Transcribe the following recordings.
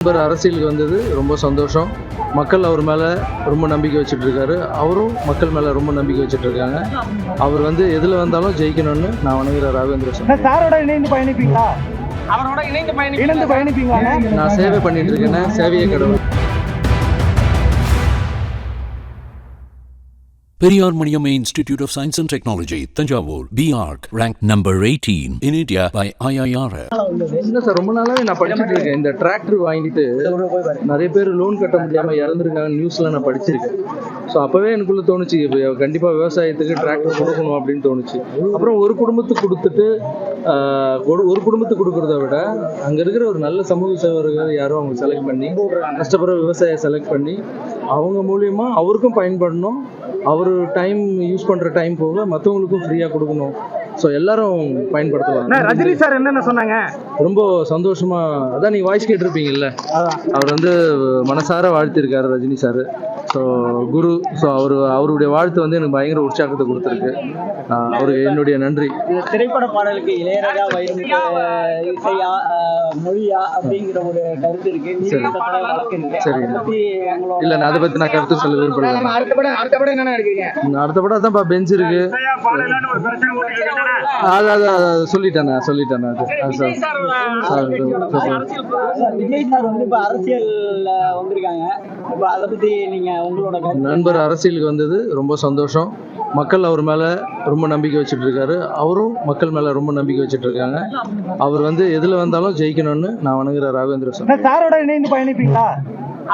நண்பர் அரசியலுக்கு வந்தது ரொம்ப சந்தோஷம். மக்கள் அவர் மேலே ரொம்ப நம்பிக்கை வச்சுட்டு இருக்காரு அவரும் மக்கள் மேலே ரொம்ப நம்பிக்கை வச்சுட்டு இருக்காங்க அவர் வந்து எதில் வந்தாலும் ஜெயிக்கணும்னு நான் வணங்குற ராகவேந்திர சாரோட இணைந்து பயணிப்பீங்களா? அவரோட இணைந்து பயணி இணைந்து பயணிப்பீங்களா நான் சேவை பண்ணிட்டு இருக்கேன்னா சேவையே கடவுள். Periyar Maniamma Institute of Science and Technology, Tanjavur, BARC, ranked number 18 in India by IIRF. இல்லை சார் ரொம்ப நாளாவே நான் படிச்சுட்டு இருக்கேன். இந்த டிராக்டர் வாங்கிட்டு நிறைய பேர் லோன் கட்ட முடியாமல் இறந்துருக்காங்க நியூஸில் நான் படிச்சிருக்கேன். ஸோ அப்போவே எனக்குள்ள தோணுச்சு இப்போ கண்டிப்பாக விவசாயத்துக்கு டிராக்டர் கொடுக்கணும் அப்படின்னு தோணுச்சு. அப்புறம் ஒரு குடும்பத்துக்கு கொடுத்துட்டு ஒரு ஒரு குடும்பத்துக்கு கொடுக்கறத விட அங்கே இருக்கிற ஒரு நல்ல சமூக சேவர்கள் யாரோ அவங்க செலக்ட் பண்ணி கஷ்டப்படுற விவசாயியை செலக்ட் பண்ணி அவங்க மூலியமா அவருக்கும் பயன்படணும் அவர் டைம் யூஸ் பண்ணுற டைம் போக மற்றவங்களுக்கும் ஃப்ரீயாக கொடுக்கணும். ஸோ எல்லாரும் பயன்படுத்தலாம். ரஜினி சார் என்னென்ன சொன்னாங்க? ரொம்ப சந்தோஷமா அதான் நீங்க வாய்ஸ் கேட்டிருப்பீங்கல்ல? அவர் வந்து மனசார வாழ்த்திருக்காரு ரஜினி சார் ஸோ குரு ஸோ அவர் அவருடைய வாழ்த்து வந்து எனக்கு பயங்கர உற்சாகத்தை கொடுத்துருக்கு. அவருக்கு என்னுடைய நன்றி. திரைப்பட பாடலுக்கு இளையராஜா இசையா மொழியா அப்படிங்கிற ஒரு கருத்து இருக்கு. சரி. இல்ல நான் அதை பத்தி நான் கருத்து சொல்ல விரும்பல. அடுத்த படம் அடுத்த படம் என்ன அடுத்த படம் அதான்ப்பா பெஞ்ச் இருக்கு. அது அது அது சொல்லிட்டேன் சார் சார், சார், சார் நண்பர் அரசியலுக்கு வந்தது ரொம்ப சந்தோஷம். மக்கள் அவர் மேலே ரொம்ப நம்பிக்கை வச்சுட்டு இருக்காரு. அவரும் மக்கள் மேலே ரொம்ப நம்பிக்கை வச்சுட்டு இருக்காங்க. அவர் வந்து எதில் வந்தாலும் ஜெயிக்கணும்னு நான் வணங்குற ராகவேந்திர அண்ணா, சாரோட இணைந்து பயணிப்பீங்களா?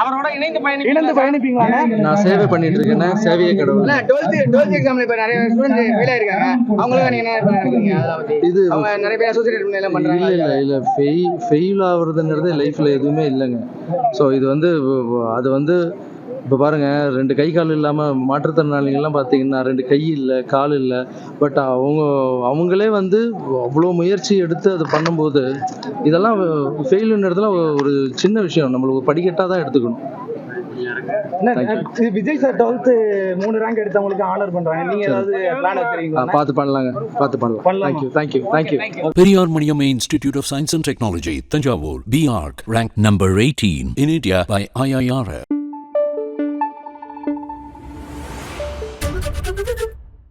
அவரோட இணைந்து பயணி இணைந்து பயணிப்பீங்களா? நான் சேவை பண்ணிட்டு இருக்கேன்னா சேவையே கடவுள். டுவெல்த் டுவெல்த் எக்ஸாம்ல இப்ப நிறைய ஸ்டூடெண்ட் ஃபெயில் ஆயிருக்காங்க அவங்களுக்கு நீங்க என்ன பத்தி. இது அவங்க நிறைய பேர் அசோசியேட் எல்லாம் பண்றாங்க. இல்லை இல்லை இல்லை. ஃபெயில் ஃபெயில் ஆகுறதுங்கிறது லைஃப்பில் எதுவுமே இல்லைங்க. ஸோ இது வந்து அது வந்து இப்போ பாருங்க ரெண்டு கை கால் இல்லாமல் மாற்றுத்திறனாளிகள்லாம் பார்த்தீங்கன்னா ரெண்டு கை இல்லை கால் இல்லை. பட் அவங்க அவங்களே வந்து அவ்வளோ முயற்சி எடுத்து அது பண்ணும்போது இதெல்லாம் ஃபெயிலுன்றதுலாம் ஒரு சின்ன விஷயம். நம்மளுக்கு படிக்கட்டாக தான் எடுத்துக்கணும். விஜய் சார் டுவெல்த் மூணு ரேங்க் எடுத்தவங்களுக்கு ஆனர் பண்றாங்க. நீங்க ஏதாவது பிளான் வச்சிருக்கீங்களா? பார்த்து பண்ணலாங்க. பார்த்து பண்ணலாம்? Thank you thank you thank you Periyar Maniamma Institute of Science and Technology, Tanjavur, BARC, ranked number 18 in India by IIRF.